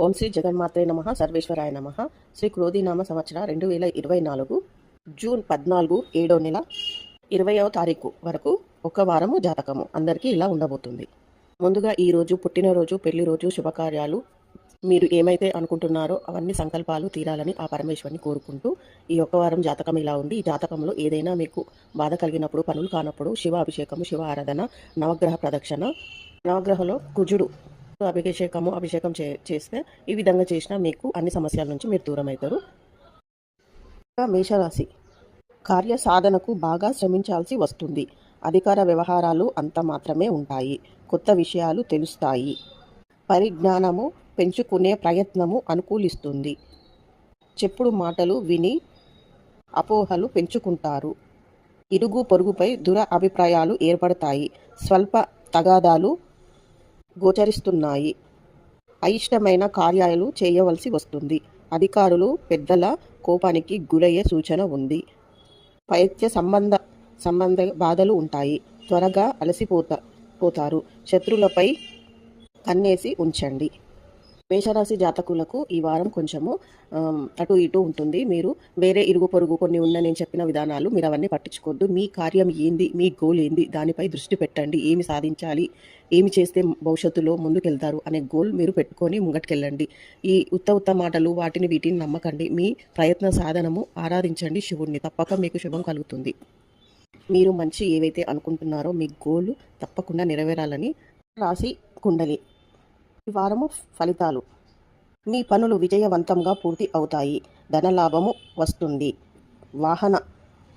ఓం శ్రీ జగన్మాత్రే నమ సర్వేశ్వరాయ నమ. శ్రీ క్రోధినామ సంవత్సర రెండు వేల ఇరవై నాలుగు జూన్ పద్నాలుగు ఏడో నెల ఇరవయవ తారీఖు వరకు ఒక వారము జాతకము. అందరికీ ఇలా ఉండబోతుంది. ముందుగా ఈరోజు పుట్టినరోజు పెళ్ళి రోజు శుభకార్యాలు మీరు ఏమైతే అనుకుంటున్నారో అవన్నీ సంకల్పాలు తీరాలని ఆ పరమేశ్వరిని కోరుకుంటూ ఈ ఒక్క వారం జాతకం ఇలా ఉంది. ఈ జాతకంలో ఏదైనా మీకు బాధ కలిగినప్పుడు పనులు కానప్పుడు శివ అభిషేకము శివ ఆరాధన నవగ్రహ ప్రదక్షిణ నవగ్రహంలో కుజుడు అభిషేకము అభిషేకం చే చేస్తే ఈ విధంగా చేసినా మీకు అన్ని సమస్యల నుంచి మీరు దూరం అవుతారు మేషరాశి. కార్య సాధనకు బాగా శ్రమించాల్సి వస్తుంది. అధికార వ్యవహారాలు అంత మాత్రమే ఉంటాయి. కొత్త విషయాలు తెలుస్తాయి. పరిజ్ఞానము పెంచుకునే ప్రయత్నము అనుకూలిస్తుంది. చెప్పుడు మాటలు విని అపోహలు పెంచుకుంటారు. ఇరుగు పొరుగుపై దుర అభిప్రాయాలు ఏర్పడతాయి. స్వల్ప తగాదాలు గోచరిస్తున్నాయి. అయిష్టమైన కార్యాలు చేయవలసి వస్తుంది. అధికారులు పెద్దల కోపానికి గురయ్యే సూచన ఉంది. పైత్య సంబంధ సంబంధ బాధలు ఉంటాయి. త్వరగా అలసిపోత పోతారు. శత్రులపై కన్నేసి ఉంచండి. మేషరాశి జాతకులకు ఈ వారం కొంచెము అటు ఇటు ఉంటుంది. మీరు వేరే ఇరుగు పొరుగు కొన్ని ఉన్న నేను చెప్పిన విధానాలు మీరు అవన్నీ పట్టించుకోవద్దు. మీ కార్యం ఏంది? మీ గోల్ ఏంది? దానిపై దృష్టి పెట్టండి. ఏమి సాధించాలి? ఏమి చేస్తే భవిష్యత్తులో ముందుకెళ్తారు అనే గోల్ మీరు పెట్టుకొని ముంగటికెళ్ళండి. ఈ ఉత్త ఉత్త మాటలు వాటిని వీటిని నమ్మకండి. మీ ప్రయత్న సాధనము ఆరాధించండి శివుణ్ణి. తప్పక మీకు శుభం కలుగుతుంది. మీరు మంచి ఏవైతే అనుకుంటున్నారో మీ గోల్ తప్పకుండా నెరవేరాలని రాసి కుండలి. ఈ వారము ఫలితాలు. మీ పనులు విజయవంతంగా పూర్తి అవుతాయి. ధనలాభము వస్తుంది. వాహన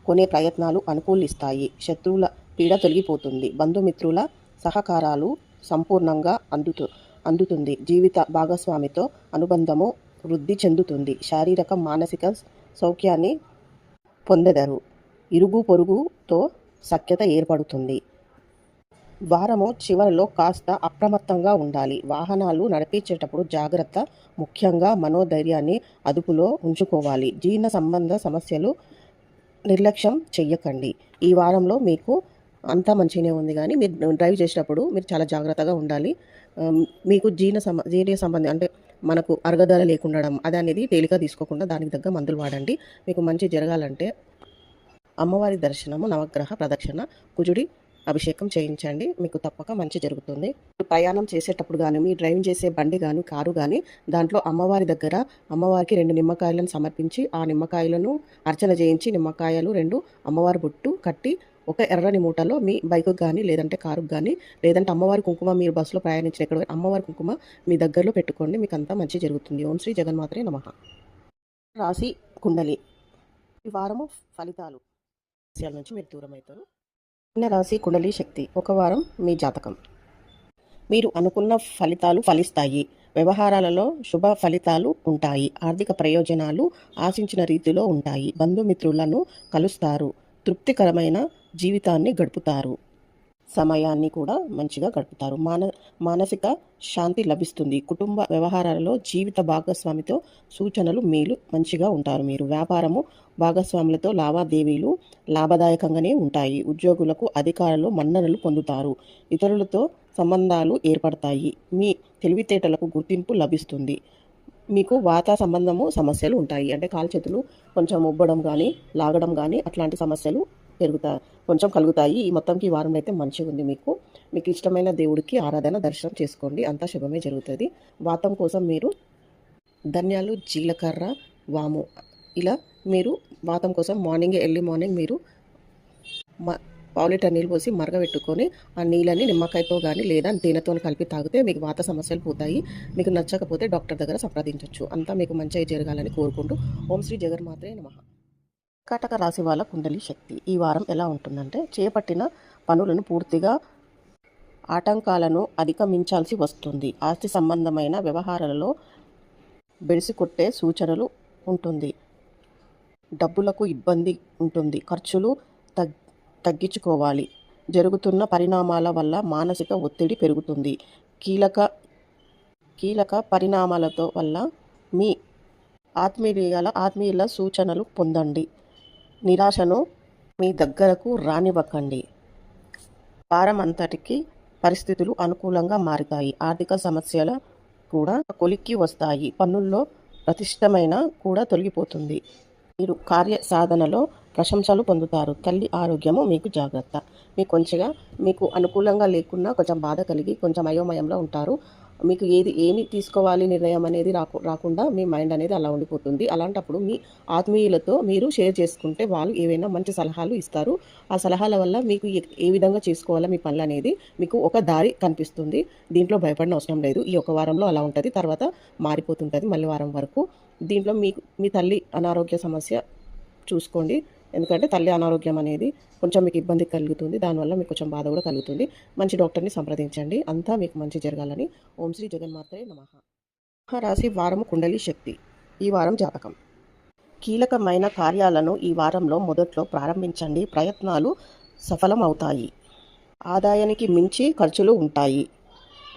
కొనే ప్రయత్నాలు అనుకూలిస్తాయి. శత్రువుల పీడ తొలగిపోతుంది. బంధుమిత్రుల సహకారాలు సంపూర్ణంగా అందుతు అందుతుంది. జీవిత భాగస్వామితో అనుబంధము వృద్ధి చెందుతుంది. శారీరక మానసిక సౌఖ్యాన్ని పొందెదరు. ఇరుగు పొరుగుతో సఖ్యత ఏర్పడుతుంది. వారము చివరిలో కాస్త అప్రమత్తంగా ఉండాలి. వాహనాలు నడిపించేటప్పుడు జాగ్రత్త ముఖ్యంగా మనోధైర్యాన్ని అదుపులో ఉంచుకోవాలి. జీర్ణ సంబంధ సమస్యలు నిర్లక్ష్యం చెయ్యకండి. ఈ వారంలో మీకు అంతా మంచిగానే ఉంది కానీ మీరు డ్రైవ్ చేసేటప్పుడు మీరు చాలా జాగ్రత్తగా ఉండాలి. మీకు జీర్ణ సమ జీర్ణ సంబంధం అంటే మనకు అరగదల లేకుండా అది అనేది తేలిక తీసుకోకుండా దానికి తగ్గ మందులు వాడండి. మీకు మంచి జరగాలంటే అమ్మవారి దర్శనము నవగ్రహ ప్రదక్షిణ కుజుడి అభిషేకం చేయించండి. మీకు తప్పక మంచి జరుగుతుంది. ప్రయాణం చేసేటప్పుడు కానీ మీ డ్రైవింగ్ చేసే బండి కానీ కారు కానీ దాంట్లో అమ్మవారి దగ్గర అమ్మవారికి రెండు నిమ్మకాయలను సమర్పించి ఆ నిమ్మకాయలను అర్చన చేయించి నిమ్మకాయలు రెండు అమ్మవారి బొట్టు కట్టి ఒక ఎర్రని మూటలో మీ బైకు కానీ లేదంటే కారుకు కానీ లేదంటే అమ్మవారి కుంకుమ మీరు బస్సులో ప్రయాణించిన ఎక్కడ అమ్మవారి కుంకుమ మీ దగ్గరలో పెట్టుకోండి. మీకు అంతా మంచి జరుగుతుంది. ఓం శ్రీ జగన్మాత్రే నమ. రాశి కుండలి. ఈ వారము ఫలితాలు. విషయాల నుంచి మీరు దూరం అవుతారు. చిన్న రాశి కుండలి శక్తి. ఒక వారం మీ జాతకం. మీరు అనుకున్న ఫలితాలు ఫలిస్తాయి. వ్యవహారాలలో శుభ ఫలితాలు ఉంటాయి. ఆర్థిక ప్రయోజనాలు ఆశించిన రీతిలో ఉంటాయి. బంధుమిత్రులను కలుస్తారు. తృప్తికరమైన జీవితాన్ని గడుపుతారు. సమయాన్ని కూడా మంచిగా గడుపుతారు. మాన మానసిక శాంతి లభిస్తుంది. కుటుంబ వ్యవహారాలలో జీవిత భాగస్వామితో సూచనలు మేలు మంచిగా ఉంటారు మీరు. వ్యాపారము భాగస్వాములతో లావాదేవీలు లాభదాయకంగానే ఉంటాయి. ఉద్యోగులకు అధికారులు మన్ననలు పొందుతారు. ఇతరులతో సంబంధాలు ఏర్పడతాయి. మీ తెలివితేటలకు గుర్తింపు లభిస్తుంది. మీకు వాత సంబంధము సమస్యలు ఉంటాయి. అంటే కాలు చేతులు కొంచెం ఉబ్బడం కానీ లాగడం కానీ అట్లాంటి సమస్యలు పెరుగుతాయి. కొంచెం కలుగుతాయి. ఈ మొత్తంకి వారంలో అయితే మంచిగా ఉంది మీకు. మీకు ఇష్టమైన దేవుడికి ఆరాధన దర్శనం చేసుకోండి. అంతా శుభమే జరుగుతుంది. వాతం కోసం మీరు ధనియాలు జీలకర్ర వాము ఇలా మీరు వాతం కోసం మార్నింగ్ ఎర్లీ మార్నింగ్ మీరు మ పావు లీటర్ నీళ్ళు పోసి మరగబెట్టుకొని ఆ నీళ్ళని నిమ్మకాయతో కానీ లేదా తేనెతో కలిపి తాగితే మీకు వాత సమస్యలు పోతాయి. మీకు నచ్చకపోతే డాక్టర్ దగ్గర సంప్రదించవచ్చు అంతా మీకు మంచిగా జరగాలని కోరుకుంటూ ఓం శ్రీ జగన్మాతే నమః. కటక రాశి వాళ్ళ కుండలి శక్తి. ఈ వారం ఎలా ఉంటుందంటే చేపట్టిన పనులను పూర్తిగా ఆటంకాలను అధిగమించాల్సి వస్తుంది. ఆస్తి సంబంధమైన వ్యవహారాలలో బెడిసి కొట్టే సూచనలు ఉంటుంది. డబ్బులకు ఇబ్బంది ఉంటుంది. ఖర్చులు తగ్ తగ్గించుకోవాలి. జరుగుతున్న పరిణామాల వల్ల మానసిక ఒత్తిడి పెరుగుతుంది. కీలక కీలక పరిణామాలతో వల్ల మీ ఆత్మీయుల ఆత్మీయుల సూచనలు పొందండి. నిరాశను మీ దగ్గరకు రానివ్వకండి. వారం అంతటికి పరిస్థితులు అనుకూలంగా మారుతాయి. ఆర్థిక సమస్యల కూడా కొలిక్కి వస్తాయి. పనుల్లో ప్రతిష్టమైన కూడా తొలగిపోతుంది. మీరు కార్య సాధనలో ప్రశంసలు పొందుతారు. తల్లి ఆరోగ్యము మీకు జాగ్రత్త. మీకు కొంచెంగా మీకు అనుకూలంగా లేకున్నా కొంచెం బాధ కలిగి కొంచెం అయోమయంలో ఉంటారు. మీకు ఏది ఏమి తీసుకోవాలి నిర్ణయం అనేది రాకు రాకుండా మీ మైండ్ అనేది అలా ఉండిపోతుంది. అలాంటప్పుడు మీ ఆత్మీయులతో మీరు షేర్ చేసుకుంటే వాళ్ళు ఏవైనా మంచి సలహాలు ఇస్తారు. ఆ సలహాల వల్ల మీకు ఏ- విధంగా చేసుకోవాలో మీ పనులు అనేది మీకు ఒక దారి కనిపిస్తుంది. దీంట్లో భయపడిన అవసరం లేదు. ఈ ఒక వారంలో అలా ఉంటుంది. తర్వాత మారిపోతుంటుంది మళ్ళీ వారం వరకు. దీంట్లో మీకు మీ తల్లి అనారోగ్య సమస్య చూసుకోండి. ఎందుకంటే తల్లి అనారోగ్యం అనేది కొంచెం మీకు ఇబ్బంది కలుగుతుంది దానివల్ల మీకు కొంచెం బాధ కూడా కలుగుతుంది. మంచి డాక్టర్ని సంప్రదించండి. అంతా మీకు మంచి జరగాలని ఓం శ్రీ జగన్మాత్రే నమ. రాశి వారము కుండలి శక్తి. ఈ వారం జాతకం. కీలకమైన కార్యాలను ఈ వారంలో మొదట్లో ప్రారంభించండి. ప్రయత్నాలు సఫలం అవుతాయి ఆదాయానికి మించి ఖర్చులు ఉంటాయి.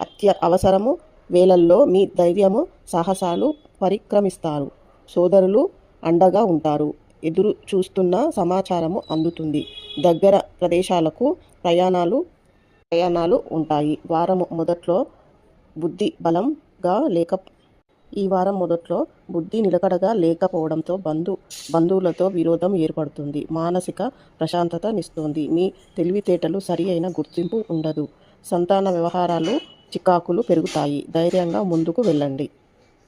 అత్య అవసరము వేళల్లో మీ ధైర్యము సాహసాలు పరిక్రమిస్తారు. సోదరులు అండగా ఉంటారు. ఎదురు చూస్తున్న సమాచారము అందుతుంది. దగ్గర ప్రదేశాలకు ప్రయాణాలు ప్రయాణాలు ఉంటాయి. వారము మొదట్లో బుద్ధి బలంగా లేక ఈ వారం మొదట్లో బుద్ధి నిలకడగా లేకపోవడంతో బంధు బంధువులతో విరోధం ఏర్పడుతుంది. మానసిక ప్రశాంతతనిస్తుంది మీ తెలివితేటలు సరి అయిన గుర్తింపు ఉండదు. సంతాన వ్యవహారాలు చికాకులు పెరుగుతాయి. ధైర్యంగా ముందుకు వెళ్ళండి.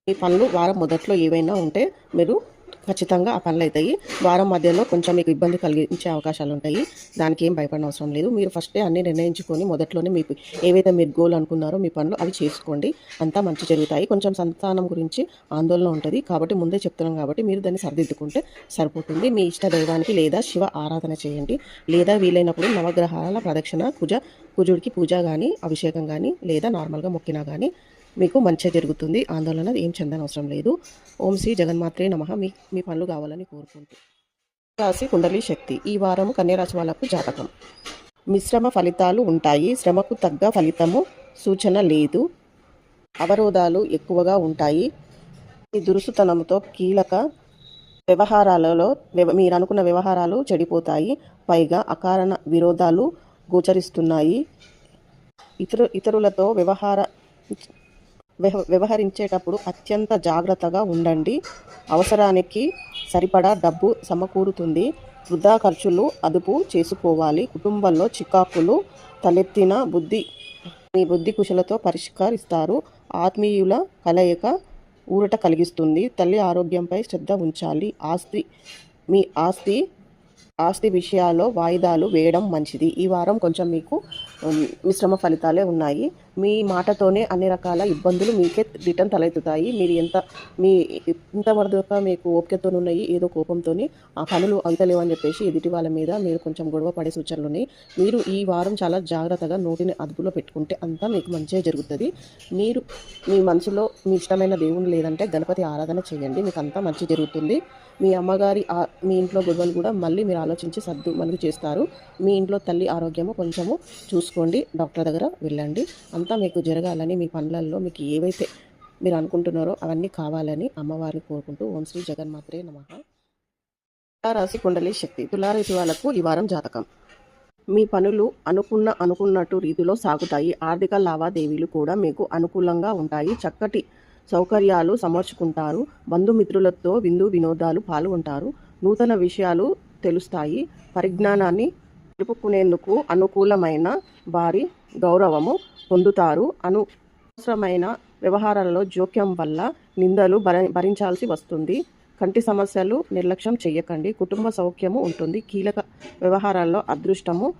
మీ పనులు వారం మొదట్లో ఏవైనా ఉంటే మీరు ఖచ్చితంగా ఆ పనులు అవుతాయి వారం మధ్యలో కొంచెం మీకు ఇబ్బంది కలిగించే అవకాశాలు ఉంటాయి. దానికి ఏం భయపడిన అవసరం లేదు. మీరు ఫస్టే అన్ని నిర్ణయించుకొని మొదట్లోనే మీకు ఏవైతే మీరు గోల్ అనుకున్నారో మీ పనులు అవి చేసుకోండి. అంతా మంచి జరుగుతాయి. కొంచెం సంతానం గురించి ఆందోళన ఉంటుంది. కాబట్టి ముందే చెప్తున్నాం కాబట్టి మీరు దాన్ని సరిదిద్దుకుంటే సరిపోతుంది. మీ ఇష్ట దైవానికి లేదా శివ ఆరాధన చేయండి. లేదా వీలైనప్పుడు నవగ్రహాల ప్రదక్షిణ కుజ కుజుడికి పూజ కానీ అభిషేకం కానీ లేదా నార్మల్గా మొక్కినా కానీ మీకు మంచిగా జరుగుతుంది. ఆందోళన ఏం చెందని అవసరం లేదు. ఓం శ్రీ జగన్మాత్రే నమ. మీ మీ పనులు కావాలని కోరుకుంటూ. రాశి కుండలి శక్తి. ఈ వారం కన్యరాశి వాళ్ళకు జాతకం. మిశ్రమ ఫలితాలు ఉంటాయి. శ్రమకు తగ్గ ఫలితము సూచన లేదు. అవరోధాలు ఎక్కువగా ఉంటాయి. ఈ దురుసుతనంతో కీలక వ్యవహారాలలో మీరు అనుకున్న వ్యవహారాలు చెడిపోతాయి. పైగా అకారణ విరోధాలు గోచరిస్తున్నాయి. ఇతరు ఇతరులతో వ్యవహార వ్యవహరించేటప్పుడు అత్యంత జాగ్రత్తగా ఉండండి. అవసరానికి సరిపడా డబ్బు సమకూరుతుంది. వృధా ఖర్చులు అదుపు చేసుకోవాలి. కుటుంబంలో చికాకులు తలెత్తిన బుద్ధి మీ బుద్ధి కుశలతో పరిష్కరిస్తారు. ఆత్మీయుల కలయిక ఊరట కలిగిస్తుంది. తల్లి ఆరోగ్యంపై శ్రద్ధ ఉంచాలి. ఆస్తి మీ ఆస్తి ఆస్తి విషయాల్లో వాయిదాలు వేయడం మంచిది. ఈ వారం కొంచెం మీకు మిశ్రమ ఫలితాలే ఉన్నాయి. మీ మాటతోనే అన్ని రకాల ఇబ్బందులు మీకే రిటర్న్ తలెత్తుతాయి. మీరు ఎంత మీ ఇంతవరకు మీకు ఓపికతో ఉన్నాయి ఏదో కోపంతో ఆ పనులు అవుతలేవని చెప్పేసి ఎదుటి వాళ్ళ మీద మీరు కొంచెం గొడవ పడే సూచనలు ఉన్నాయి మీరు ఈ వారం చాలా జాగ్రత్తగా నోటిని అదుపులో పెట్టుకుంటే అంతా మీకు మంచిగా జరుగుతుంది. మీరు మీ మనసులో మీ ఇష్టమైన దేవుని లేదంటే గణపతి ఆరాధన చేయండి మీకు అంతా మంచి జరుగుతుంది. మీ అమ్మగారి మీ ఇంట్లో గొడవలు కూడా మళ్ళీ మీరు ఆలోచించి సర్దు మనకు చేస్తారు. మీ ఇంట్లో తల్లి ఆరోగ్యము కొంచెము చూసుకోండి డాక్టర్ దగ్గర వెళ్ళండి. అంతా మీకు జరగాలని మీ పనులలో మీకు ఏవైతే మీరు అనుకుంటున్నారో అవన్నీ కావాలని అమ్మవారిని కోరుకుంటూ ఓం శ్రీ జగన్మాత్రే నమ. తులారాశి కుండలి శక్తి తులారాశి వాళ్ళకు ఈ వారం జాతకం. మీ పనులు అనుకున్న అనుకున్నట్టు రీతిలో సాగుతాయి. ఆర్థిక లావాదేవీలు కూడా మీకు అనుకూలంగా ఉంటాయి. చక్కటి సౌకర్యాలు సమర్చుకుంటారు. బంధుమిత్రులతో విందు వినోదాలు పాల్గొంటారు. నూతన విషయాలు తెలుస్తాయి. పరిజ్ఞానాన్ని నిలుపుకునేందుకు అనుకూలమైన వారి గౌరవము. పొందుతారు. అను అవసరమైన వ్యవహారాలలో జోక్యం వల్ల నిందలు భర భరించాల్సి వస్తుంది. కంటి సమస్యలు నిర్లక్ష్యం చేయకండి కుటుంబ సౌఖ్యము ఉంటుంది. కీలక వ్యవహారాల్లో అదృష్టము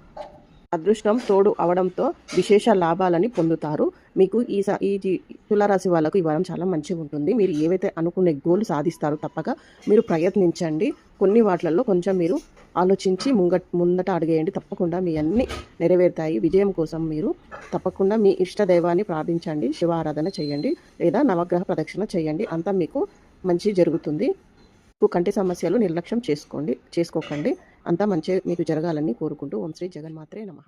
అదృష్టం తోడు అవడంతో విశేష లాభాలని పొందుతారు. మీకు ఈ స- ఈ జీ- తులారాశి వాళ్ళకు ఈ వారం చాలా మంచిగా ఉంటుంది. మీరు ఏవైతే అనుకునే గోల్ సాధిస్తారో తప్పక మీరు ప్రయత్నించండి. కొన్ని వాటిలలో కొంచెం మీరు ఆలోచించి ముంగ ముందట అడిగేయండి. తప్పకుండా మీ అన్ని నెరవేరుతాయి. విజయం కోసం మీరు తప్పకుండా మీ ఇష్ట దైవాన్ని ప్రార్థించండి. శివ ఆరాధన చేయండి లేదా నవగ్రహ ప్రదక్షిణ చేయండి. అంతా మీకు మంచి జరుగుతుంది. మీకు కంటి సమస్యలు నిర్లక్ష్యం చేసుకోండి చేసుకోకండి. అంతా మంచి మీకు జరగాలని కోరుకుంటూ ఓం శ్రీ జగన్మాత్రే నమ.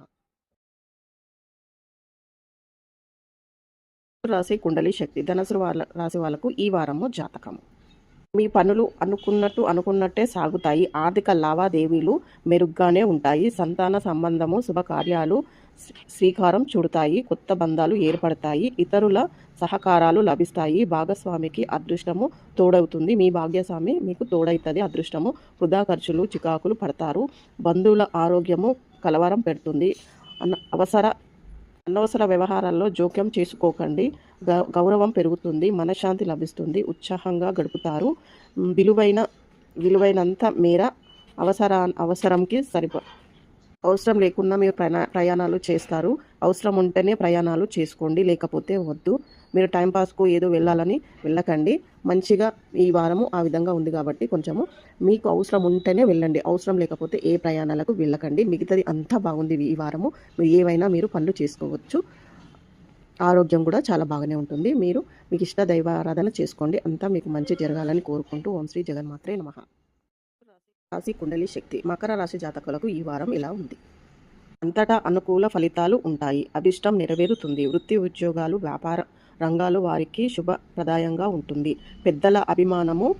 రాశి కుండలి శక్తి ధనసు వాళ్ళ రాశి వాళ్ళకు ఈ వారము జాతకము. మీ పనులు అనుకున్నట్టు అనుకున్నట్టే సాగుతాయి. ఆర్థిక లావాదేవీలు మెరుగ్గానే ఉంటాయి. సంతాన సంబంధము శుభకార్యాలు శ్రీకారం చుడతాయి. కొత్త బంధాలు ఏర్పడతాయి. ఇతరుల సహకారాలు లభిస్తాయి. భాగస్వామికి అదృష్టము తోడవుతుంది. మీ భాగ్యస్వామి మీకు తోడవుతుంది అదృష్టము వృధా ఖర్చులు చికాకులు పడతారు. బంధువుల ఆరోగ్యము కలవరం పెడుతుంది. అవసర అనవసర వ్యవహారాల్లో జోక్యం చేసుకోకండి. గౌరవం పెరుగుతుంది మనశ్శాంతి లభిస్తుంది ఉత్సాహంగా గడుపుతారు. విలువైన విలువైనంత మేర అవసరా అవసరంకి సరిప అవసరం లేకుండా మీరు ప్రయాణ ప్రయాణాలు చేస్తారు. అవసరం ఉంటేనే ప్రయాణాలు చేసుకోండి లేకపోతే వద్దు. మీరు టైంపాస్కు ఏదో వెళ్ళాలని వెళ్ళకండి. మంచిగా ఈ వారము ఆ విధంగా ఉంది కాబట్టి కొంచెము మీకు అవసరం ఉంటేనే వెళ్ళండి. అవసరం లేకపోతే ఏ ప్రయాణాలకు వెళ్ళకండి. మిగతాది అంతా బాగుంది ఈ వారము. మీరు ఏవైనా మీరు పనులు చేసుకోవచ్చు. ఆరోగ్యం కూడా చాలా బాగానే ఉంటుంది. మీరు మీకు ఇష్ట దైవ ఆరాధన చేసుకోండి. అంతా మీకు మంచి జరగాలని కోరుకుంటూ ఓం శ్రీ జగన్మాత్రే నమ. రాశి కుండలి శక్తి. మకర రాశి జాతకులకు ఈ వారం ఇలా ఉంది. అంతటా అనుకూల ఫలితాలు ఉంటాయి. అభిష్టం నెరవేరుతుంది. వృత్తి ఉద్యోగాలు వ్యాపార రంగాలు వారికి శుభప్రదాయంగా ఉంటుంది. పెద్దల అభిమానము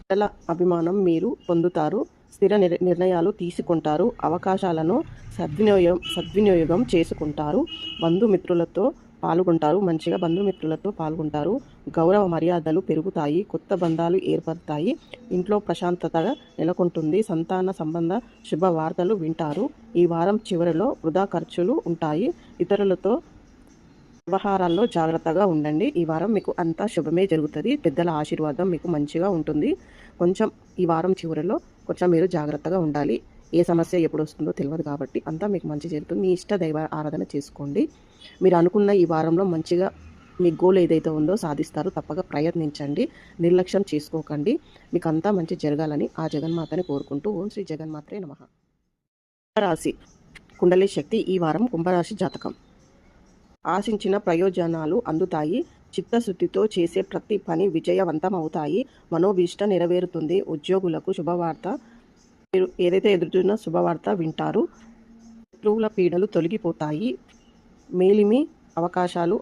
పెద్దల అభిమానం మీరు పొందుతారు. స్థిర నిర్- నిర్ణయాలు తీసుకుంటారు. అవకాశాలను సద్వినియోగం సద్వినియోగం చేసుకుంటారు. బంధుమిత్రులతో పాల్గొంటారు. మంచిగా బంధుమిత్రులతో పాల్గొంటారు. గౌరవ మర్యాదలు పెరుగుతాయి. కొత్త బంధాలు ఏర్పడతాయి. ఇంట్లో ప్రశాంతతగా నెలకొంటుంది. సంతాన సంబంధ శుభవార్తలు వింటారు. ఈ వారం చివరిలో వృధా ఖర్చులు ఉంటాయి. ఇతరులతో వ్యవహారాల్లో జాగ్రత్తగా ఉండండి. ఈ వారం మీకు అంతా శుభమే జరుగుతుంది. పెద్దల ఆశీర్వాదం మీకు మంచిగా ఉంటుంది. కొంచెం ఈ వారం చివరిలో కొంచెం మీరు జాగ్రత్తగా ఉండాలి. ఏ సమస్య ఎప్పుడు వస్తుందో తెలియదు కాబట్టి అంతా మీకు మంచి జరుగుతుంది. మీ ఇష్ట దైవ ఆరాధన చేసుకోండి. మీరు అనుకున్న ఈ వారంలో మంచిగా మీ గోల్ ఏదైతే ఉందో సాధిస్తారు తప్పక ప్రయత్నించండి. నిర్లక్ష్యం చేసుకోకండి. మీకు అంతా మంచి జరగాలని ఆ జగన్మాతని కోరుకుంటూ ఓం శ్రీ జగన్మాత్రే నమ. కుంభరాశి కుండలి శక్తి ఈ వారం కుంభరాశి జాతకం. ఆశించిన ప్రయోజనాలు అందుతాయి. చిత్తశుద్ధితో చేసే ప్రతి పని విజయవంతం అవుతాయి మనోభీష్ట నెరవేరుతుంది. ఉద్యోగులకు శుభవార్త. మీరు ఏదైతే ఎదురుతున్న శుభవార్త వింటారు. శత్రువుల పీడలు తొలగిపోతాయి. మేలిమి అవకాశాలు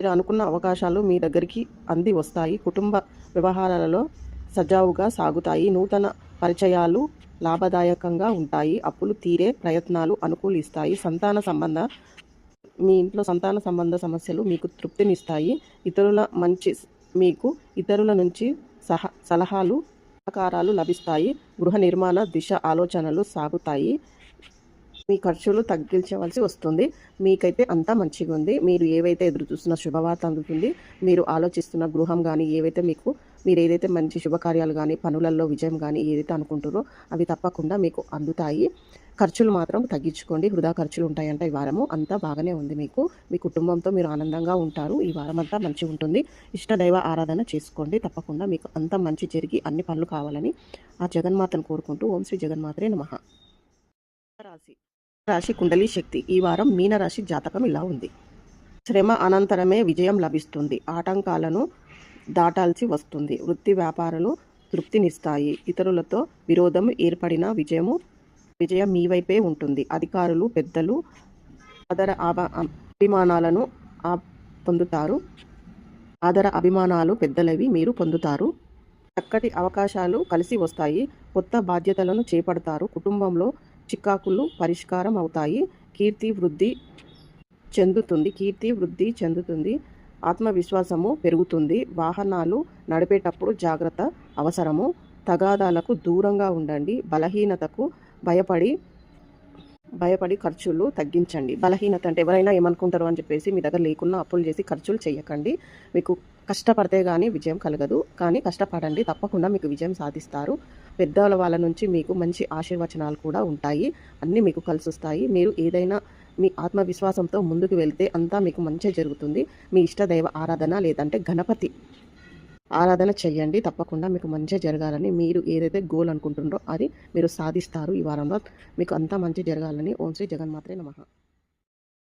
మీరు అనుకున్న అవకాశాలు మీ దగ్గరికి అంది వస్తాయి. కుటుంబ వ్యవహారాలలో సజావుగా సాగుతాయి. నూతన పరిచయాలు లాభదాయకంగా ఉంటాయి. అప్పులు తీరే ప్రయత్నాలు అనుకూలిస్తాయి. సంతాన సంబంధ మీ ఇంట్లో సంతాన సంబంధ సమస్యలు మీకు తృప్తినిస్తాయి. ఇతరుల మంచి మీకు ఇతరుల నుంచి సహ సలహాలు సహకారాలు లభిస్తాయి. గృహ నిర్మాణ దిశ ఆలోచనలు సాగుతాయి. మీ ఖర్చులు తగ్గించవలసి వస్తుంది. మీకైతే అంతా మంచిగా ఉంది. మీరు ఏవైతే ఎదురు చూస్తున్న శుభవార్త అందుతుంది మీరు ఆలోచిస్తున్న గృహం కానీ ఏవైతే మీకు మీరు ఏదైతే మంచి శుభకార్యాలు కానీ పనులలో విజయం కానీ ఏదైతే అనుకుంటారో అవి తప్పకుండా మీకు అందుతాయి. ఖర్చులు మాత్రం తగ్గించుకోండి. వృధా ఖర్చులు ఉంటాయంట ఈ వారము. అంతా బాగానే ఉంది మీకు. మీ కుటుంబంతో మీరు ఆనందంగా ఉంటారు. ఈ వారం అంతా మంచిగా ఉంటుంది. ఇష్ట దైవ ఆరాధన చేసుకోండి. తప్పకుండా మీకు అంత మంచి జరిగి అన్ని పనులు కావాలని ఆ జగన్మాతను కోరుకుంటూ ఓం శ్రీ జగన్మాతరే నమ. రాశి రాశి కుండలి శక్తి. ఈ వారం మీనరాశి జాతకం ఇలా ఉంది. శ్రమ అనంతరమే విజయం లభిస్తుంది. ఆటంకాలను దాటాల్సి వస్తుంది. వృత్తి వ్యాపారాలు తృప్తినిస్తాయి. ఇతరులతో విరోధం ఏర్పడిన విజయము విజయం మీ వైపే ఉంటుంది. అధికారులు పెద్దలు ఆదర అభిమానాలను పొందుతారు. ఆదర అభిమానాలు పెద్దలవి మీరు పొందుతారు. చక్కటి అవకాశాలు కలిసి వస్తాయి. కొత్త బాధ్యతలను చేపడతారు. కుటుంబంలో చికాకులు పరిష్కారం అవుతాయి. కీర్తి వృద్ధి చెందుతుంది. కీర్తి వృద్ధి చెందుతుంది. ఆత్మవిశ్వాసము పెరుగుతుంది. వాహనాలు నడిపేటప్పుడు జాగ్రత్త అవసరము. తగాదాలకు దూరంగా ఉండండి. బలహీనతకు భయపడి భయపడి ఖర్చులు తగ్గించండి. బలహీనత అంటే ఎవరైనా ఏమనుకుంటారు అని చెప్పేసి మీ దగ్గర లేకున్నా అప్పులు చేసి ఖర్చులు చేయకండి. మీకు కష్టపడితే కానీ విజయం కలగదు. కానీ కష్టపడండి. తప్పకుండా మీకు విజయం సాధిస్తారు. పెద్దల వాళ్ళ నుంచి మీకు మంచి ఆశీర్వచనాలు కూడా ఉంటాయి. అన్నీ మీకు కలిసి వస్తాయి మీరు ఏదైనా మీ ఆత్మవిశ్వాసంతో ముందుకు వెళ్తే అంతా మీకు మంచి జరుగుతుంది. మీ ఇష్ట దైవ ఆరాధన లేదంటే గణపతి ఆరాధన చెయ్యండి. తప్పకుండా మీకు మంచి జరగాలని మీరు ఏదైతే గోల్ అనుకుంటున్నారో అది మీరు సాధిస్తారు ఈ వారంలో. మీకు అంతా మంచి జరగాలని ఓం శ్రీ జగన్మాత్రే నమహా